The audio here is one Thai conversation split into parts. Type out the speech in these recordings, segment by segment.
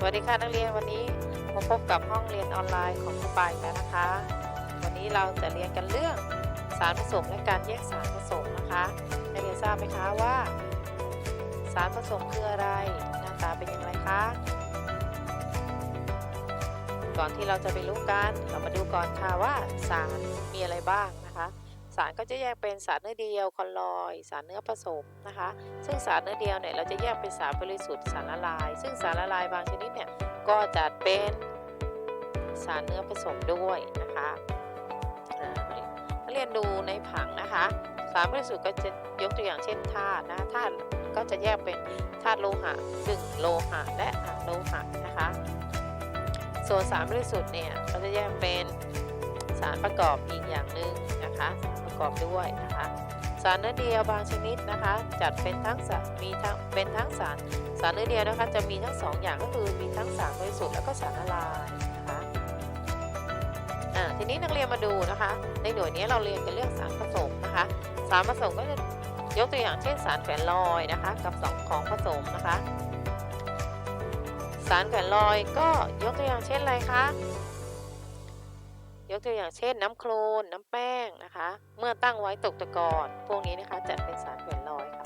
สวัสดีค่ะนักเรียนวันนี้มาพบกับห้องเรียนออนไลน์ของครูปายแล้วนะคะ วันนี้เราจะเรียนกันเรื่องสารผสมและการแยกสารผสมนะคะนักเรียนทราบไหมคะว่า สารผสมคืออะไรหน้าตาเป็นอย่างไรคะก่อนที่เราจะไปรู้กันเรามาดูก่อนค่ะว่าสารมีอะไรบ้างนะคะ สารก็จะแยกเป็นสารเนื้อเดียวคอลลอยสารเนื้อผสมนะคะ ซึ่งสารเนื้อเดียวเนี่ยเราจะแยกเป็นสารบริสุทธิ์สารละลาย ซึ่งสารละลายบางชนิดเนี่ยก็จะเป็นสารเนื้อผสมด้วยนะคะเรียนดูในผังนะคะ สารบริสุทธิ์ก็จะยกตัวอย่างเช่นธาตุนะธาตุก็จะแยกเป็นธาตุโลหะกึ่งโลหะและอะโลหะนะคะส่วนสารบริสุทธิ์เนี่ยก็จะแยกเป็นสารประกอบอีกอย่างหนึ่งนะคะ กอบด้วยนะคะ สารเนื้อเดียวบางชนิดนะคะ จัดเป็นทั้งสารมีทั้งเป็นทั้งสารสารเนื้อเดียวนะคะจะมีทั้งสองอย่างก็คือมีทั้งสารบริสุทธิ์แล้วก็สารละลายนะคะอ่าทีนี้นักเรียนมาดูนะคะ ในหน่วยนี้เราเรียนกันเรื่องสารผสมนะคะ สารผสมก็จะยกตัวอย่างเช่นสารแฝนลอยนะคะ กับสองของผสมนะคะ สารแฝนลอยก็ยกตัวอย่างเช่นอะไรคะ ยกตัวอย่างเช่น น้ำโคลน น้ำแป้งนะคะ เมื่อตั้งไว้ตกตะกอนพวกนี้นะคะจะเป็นสารแฝนลอยค่ะ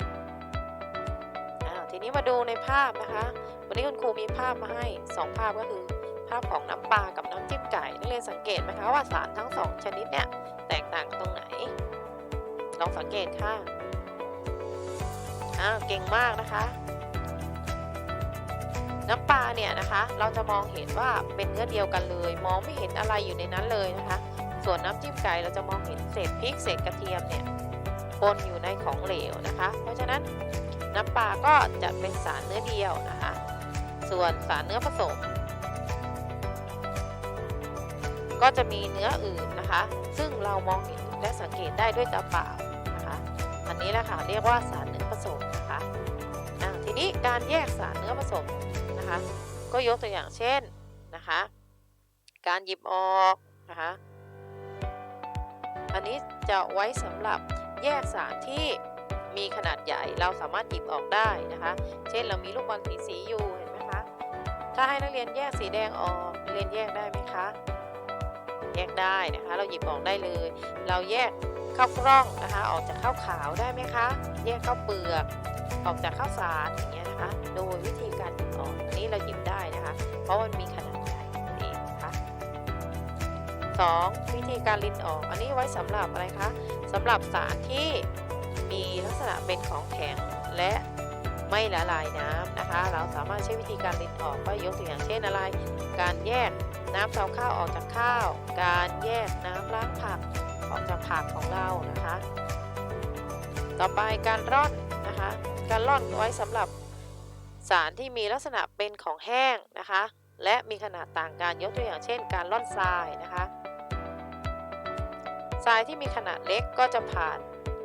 ทีนี้มาดูในภาพนะคะ วันนี้คุณครูมีภาพมาให้สองภาพก็คือภาพของน้ำปลากับน้ำจิ้มไก่นักเรียนสังเกตไหมคะว่าสารทั้งสองชนิดเนี่ยแตกต่างตรงไหน ลองสังเกตค่ะอ้าวเก่งมากนะคะ น้ำปลาเนี่ยนะคะ เราจะมองเห็นว่าเป็นเนื้อเดียวกันเลย มองไม่เห็นอะไรอยู่ในนั้นเลยนะคะ ส่วนน้ำจิ้มไก่เราจะมองเห็นเศษพริกเศษกระเทียมเนี่ยปนอยู่ในของเหลวนะคะ เพราะฉะนั้นน้ำปลาก็จะเป็นสารเนื้อเดียวนะคะ ส่วนสารเนื้อผสม ก็จะมีเนื้ออื่นนะคะ ซึ่งเรามองเห็นและสังเกตได้ด้วยตาเปล่านะคะ อันนี้แหละค่ะเรียกว่าสารเนื้อผสมนะคะทีนี้การแยกสารเนื้อผสม นะคะ ก็ยกตัวอย่างเช่นนะคะ การหยิบออกนะคะ อันนี้จะไว้สำหรับแยกสารที่มีขนาดใหญ่เราสามารถหยิบออกได้นะคะ เช่นเรามีลูกบอลสีสีอยู่เห็นไหมคะถ้าให้นักเรียนแยกสีแดงออกเรียนแยกได้ไหมคะแยกได้นะคะ เราหยิบออกได้เลย เราแยกข้าวกล้องนะคะ ออกจากข้าวขาวได้ไหมคะ แยกข้าวเปลือก ออกจากข้าวสารอย่างเงี้ยนะคะ โดยวิธีการหยิบออกอันนี้เราหยิบได้นะคะ เพราะมันมีขนาดใหญ่นั่นเองนะคะสองวิธีการลินออก อันนี้ไว้สำหรับอะไรคะสำหรับสารที่มีลักษณะเป็นของแข็งและไม่ละลายน้ำนะคะ เราสามารถใช้วิธีการลินออกก็ยกตัวอย่างเช่นอะไร การแยกน้ำเตาข้าวออกจากข้าว การแยกน้ำล้างผักออกจากผักของเรานะคะ ต่อไปการร่อนนะคะ การร่อนไว้สำหรับสารที่มีลักษณะเป็นของแห้งนะคะ และมีขนาดต่างกันยกตัวอย่างเช่น การร่อนทรายนะคะทรายที่มีขนาดเล็กก็จะผ่าน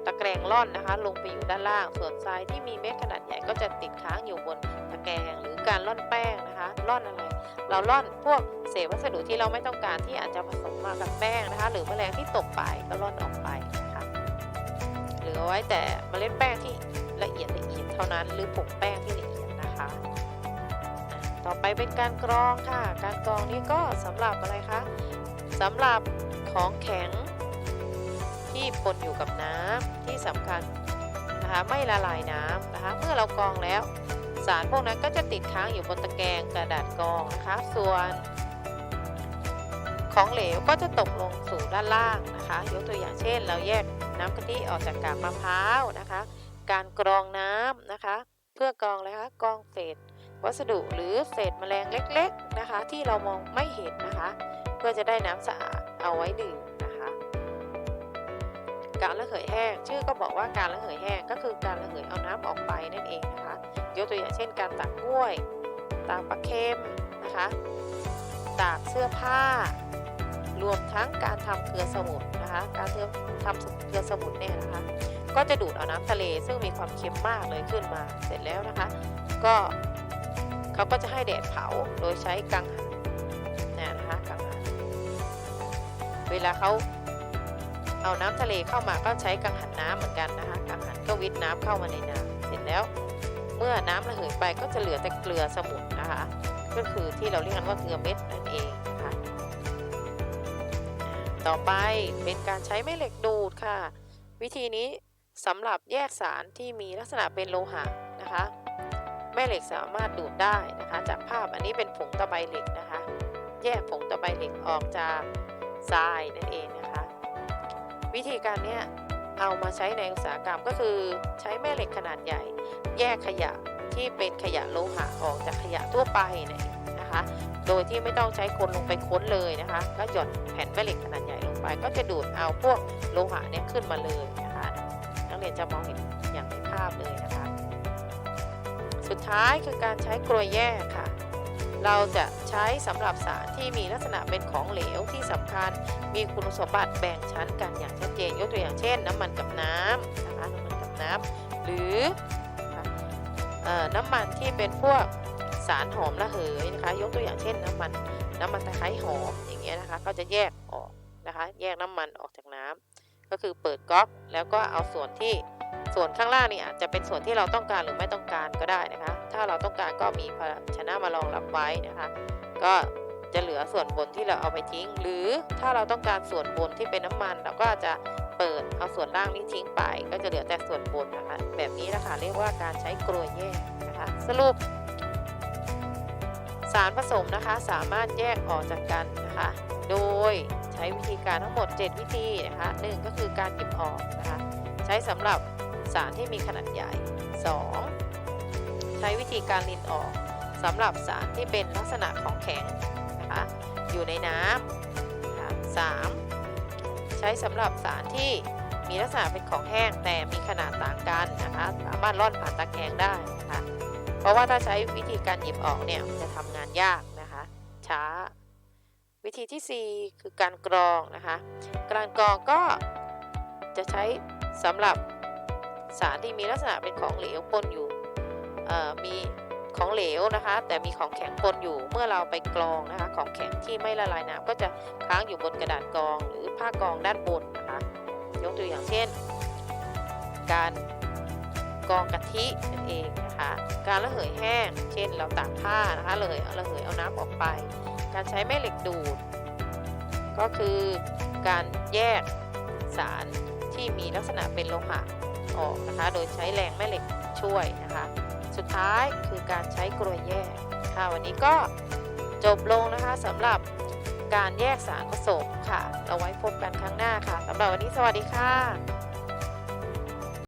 ตะแกรงร่อนนะคะ ลงไปอยู่ด้านล่าง ส่วนทรายที่มีเม็ดขนาดใหญ่ก็จะติดค้างอยู่บนตะแกรงหรือการร่อนแป้งนะคะร่อนอะไร เราร่อนพวกเศษวัสดุที่เราไม่ต้องการที่อาจจะผสมมากับแป้งนะคะ หรือแมลงที่ตกไปก็ร่อนออกไปนะคะเหลือไว้แต่เมล็ดแป้งที่ละเอียดละเอีย ท่านั้นหรือผงแป้งที่ละเอียดนะคะ ต่อไปเป็นการกรองค่ะ การกรองนี้ก็สำหรับอะไรคะสำหรับของแข็งที่ปนอยู่กับน้ำที่สำคัญนะคะไม่ละลายน้ำนะคะเมื่อเรากรองแล้วสารพวกนั้นก็จะติดค้างอยู่บนตะแกรงกระดาษกรองนะคะ ส่วนของเหลวก็จะตกลงสู่ด้านล่างนะคะ ยกตัวอย่างเช่น เราแยกน้ำกะทิออกจากกากมะพร้าวนะคะ การกรองน้ำนะคะ เพื่อกรองอะไรคะกรองเศษ วัสดุหรือเศษแมลงเล็กๆนะคะ ที่เรามองไม่เห็นนะคะ เพื่อจะได้น้ำสะอาดเอาไว้ดื่มนะคะ การระเหยแห้งชื่อก็บอกว่าการระเหยแห้งก็คือการระเหยเอาน้ำออกไปนั่นเองนะคะยกตัวอย่างเช่น การตากกล้วยตากปลาเค็มนะคะ ตากเสื้อผ้า รวมทั้งการทำเกลือสมุนนะคะ การทำเกลือสมุนเนี่ยนะคะ ก็จะดูดเอาน้ำทะเล ซึ่งมีความเค็มมากเลยขึ้นมาเสร็จแล้วนะคะ ก็เขาก็จะให้แดดเผาโดยใช้กังหันนี่นะคะกังหันเวลาเขาเอาน้ำทะเลเข้ามาก็ใช้กังหันน้ำเหมือนกันนะคะกังหันก็วิทน้ำเข้ามาในน้ำเสร็จแล้ว เมื่อน้ำระเหยไปก็จะเหลือแต่เกลือสมุนนะคะ ก็คือที่เราเรียกกันว่าเกลือเม็ดนั่นเองนะคะต่อไปเป็นการใช้แม่เหล็กดูดค่ะ วิธีนี้ สำหรับแยกสารที่มีลักษณะเป็นโลหะนะคะแม่เหล็กสามารถดูดได้นะคะจากภาพอันนี้เป็นผงตะไบเหล็กนะคะ แยกผงตะไบเหล็กออกจากทรายนั่นเองนะคะ วิธีการเนี้ยเอามาใช้ในอุตสาหกรรมก็คือใช้แม่เหล็กขนาดใหญ่ แยกขยะที่เป็นขยะโลหะออกจากขยะทั่วไปเนี่ยนะคะ โดยที่ไม่ต้องใช้คนลงไปค้นเลยนะคะ ก็หย่อนแผ่นแม่เหล็กขนาดใหญ่ลงไป ก็จะดูดเอาพวกโลหะเนี่ยขึ้นมาเลยนะ กเรียนจะมองเห็นอย่างในภาพเลยนะคะ สุดท้ายคือการใช้กรวยแยกค่ะ เราจะใช้สำหรับสารที่มีลักษณะเป็นของเหลวที่สำคัญ มีคุณสมบัติแบ่งชั้นกันอย่างชัดเจนยกตัวอย่างเช่น น้ำมันกับน้ำนะคะน้ำมันกับน้ำหรือนะคะเอ่อน้ำมันที่เป็นพวกสารหอมระเหยนะคะ ยกตัวอย่างเช่น น้ำมันน้ำมันตะไคร้หอมอย่างเงี้ยนะคะ ก็จะแยกออกนะคะ แยกน้ำมันออกจากน้ำ ก็คือเปิดก๊อกแล้วก็เอาส่วนที่ส่วนข้างล่างนี่อาจจะเป็นส่วนที่เราต้องการหรือไม่ต้องการก็ได้นะคะ ถ้าเราต้องการก็มีภาชนะมารองรับไว้นะคะ ก็จะเหลือส่วนบนที่เราเอาไปทิ้ง หรือถ้าเราต้องการส่วนบนที่เป็นน้ำมัน เราก็จะเปิดเอาส่วนล่างนี้ทิ้งไป ก็จะเหลือแต่ส่วนบนนะคะ แบบนี้นะคะเรียกว่าการใช้กลวยแยกนะคะ สรุป สารผสมนะคะสามารถแยกออกจากกันนะคะ โดย ช้วิธีการทั้งหมด 7 วิธีนะคะหนึ่งก็คือการหยิบออกนะคะใช้สำหรับสารที่มีขนาดใหญ่ 2. ใช้วิธีการลินออกสำหรับสารที่เป็นลักษณะของแข็งนะคะอยู่ในน้ำนะะสามใช้สำหรับสารที่มีลักษณะเป็นของแห้งแต่มีขนาดต่างกันนะคะสามารถร่อนผ่านตะแกรงได้นะคะเพราะว่าถ้าใช้วิธีการหยิบออกเนี่ยจะทำงานยากนะคะช้า วิธีที่ 4 คือการกรองนะคะ การกรองก็จะใช้สำหรับสารที่มีลักษณะเป็นของเหลวปนอยู่มีของเหลวนะคะ แต่มีของแข็งปนอยู่เมื่อเราไปกรองนะคะ ของแข็งที่ไม่ละลายน้ำก็จะค้างอยู่บนกระดาษกรองหรือผ้ากรองด้านบนนะคะ ยกตัวอย่างเช่น การ กองกะทินั่นเองนะคะ การระเหยแห้ง เช่นเราตากผ้านะคะระเหยเอาระเหยเอาน้ำออกไป การใช้แม่เหล็กดูด ก็คือการแยกสารที่มีลักษณะเป็นโลหะออกนะคะ โดยใช้แรงแม่เหล็กช่วยนะคะ สุดท้ายคือการใช้กรวยแยกค่ะวันนี้ก็จบลงนะคะสำหรับการแยกสารผสมค่ะ เราไว้พบกันครั้งหน้าค่ะสำหรับวันนี้สวัสดีค่ะ